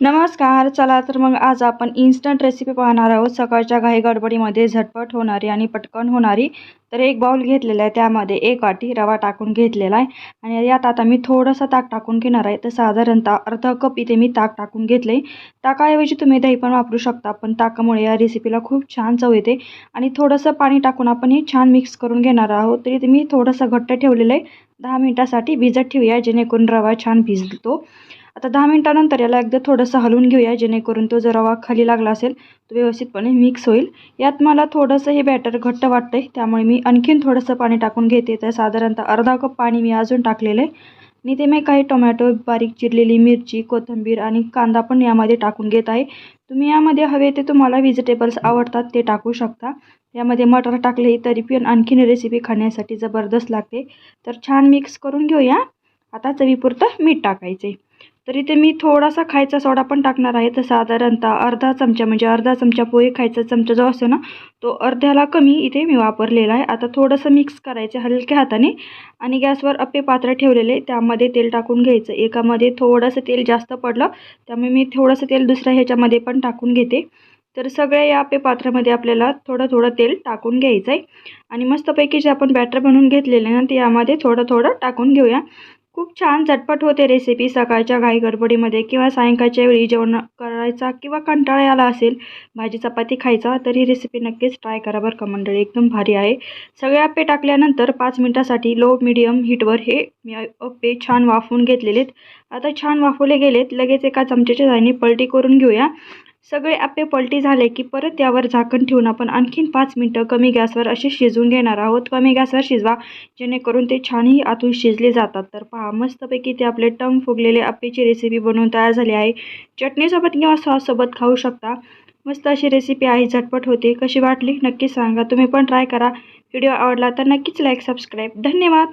नमस्कार चला तर मग आज आपण इन्स्टंट रेसिपी पाहणार आहोत. सकाळच्या घाई गडबडीमध्ये झटपट होणारी आणि पटकन होणारी तर एक बाउल घेतलेला आहे. त्यामध्ये एक वाटी रवा टाकून घेतलेला आहे. आणि यात आता मी थोडंसं ताक टाकून घेणार आहे. तर साधारणतः अर्धा कप इथे मी ताक टाकून घेतलं आहे ताकाऐवजी तुम्ही दही पण वापरू शकता पण ताकामुळे या रेसिपीला खूप छान चव येते. आणि थोडंसं पाणी टाकून आपण हे छान मिक्स करून घेणार आहोत. तरी ते मी थोडंसं घट्ट ठेवलेलं आहे. दहा मिनटासाठी भिजत ठेवूया जेणेकरून रवा छान भिजतो. आता दहा मिनटानंतर याला एकदा थोडंसं हलवून घेऊया जेणेकरून तो जर रवा खाली लागला असेल तो व्यवस्थितपणे मिक्स होईल. यात मला थोडंसं हे बॅटर घट्ट वाटतं आहे त्यामुळे मी आणखीन थोडंसं पाणी टाकून घेते. तर साधारणतः अर्धा कप पाणी मी अजून टाकलेलं आहे. आणि ते मी काही टोमॅटो बारीक चिरलेली मिरची कोथिंबीर आणि कांदा पण यामध्ये टाकून घेत आहे. तुम्ही यामध्ये हवे ते तुम्हाला व्हेजिटेबल्स आवडतात ते टाकू शकता. यामध्ये मटर टाकले तरी पण आणखीन रेसिपी खाण्यासाठी जबरदस्त लागते. तर छान मिक्स करून घेऊया. आता चवीपुरतं मीठ टाकायचे तर इथे मी थोडासा खायचा सोडा पण टाकणार आहे. तर साधारणतः अर्धा चमचा म्हणजे अर्धा चमचा पोहे खायचा चमचा जो असतो ना तो अर्ध्याला कमी इथे मी वापरलेला आहे. आता थोडंसं मिक्स करायचं हलक्या हाताने आणि गॅसवर अप्पे पात्र ठेवलेले त्यामध्ये तेल टाकून घ्यायचं. एकामध्ये थोडंसं तेल जास्त पडलं त्यामुळे मी थोडंसं तेल दुसऱ्या ह्याच्यामध्ये पण टाकून घेते. तर सगळ्या या अप्पे पात्रामध्ये आपल्याला थोडं थोडं तेल टाकून घ्यायचं आहे आणि मस्तपैकी जे आपण बॅटर बनवून घेतलेले ना ते यामध्ये थोडं थोडं टाकून घेऊया. खूप छान झटपट होते रेसिपी सकाळच्या घाई गडबडीमध्ये किंवा सायंकाळच्या वेळी जेवण करायचा किंवा कंटाळा आला असेल भाजी चपाती खायचा तर ही रेसिपी नक्कीच ट्राय करा बरं का मंडळी. एकदम भारी आहे. सगळे आप्पे टाकल्यानंतर पाच मिनटासाठी लो मिडियम हीटवर हे मी अप्पे छान वाफवून घेतलेले आहेत आता छान वाफवले गेलेत. लगेच एका चमच्याच्या जाईने पलटी करून घेऊया. सगळे आप्पे पलटी झाले की परत त्यावर झाकण ठेवून आपण आणखीन पाच मिनटं कमी गॅसवर असे शिजवून घेणार आहोत. कमी गॅसवर शिजवा जेणेकरून ते छानही आतून शिजले जातात. तर पहा मस्तपैकी ते आपले टम फुगलेले आप्पेची रेसिपी बनवून तयार झाली आहे. चटणीसोबत किंवा सॉससोबत खाऊ शकता. मस्त अशी रेसिपी आहे झटपट होते. कशी वाटली? नक्की सांगा. तुम्ही पण ट्राय करा. व्हिडिओ आवडला तर नक्कीच लाईक सबस्क्राईब धन्यवाद!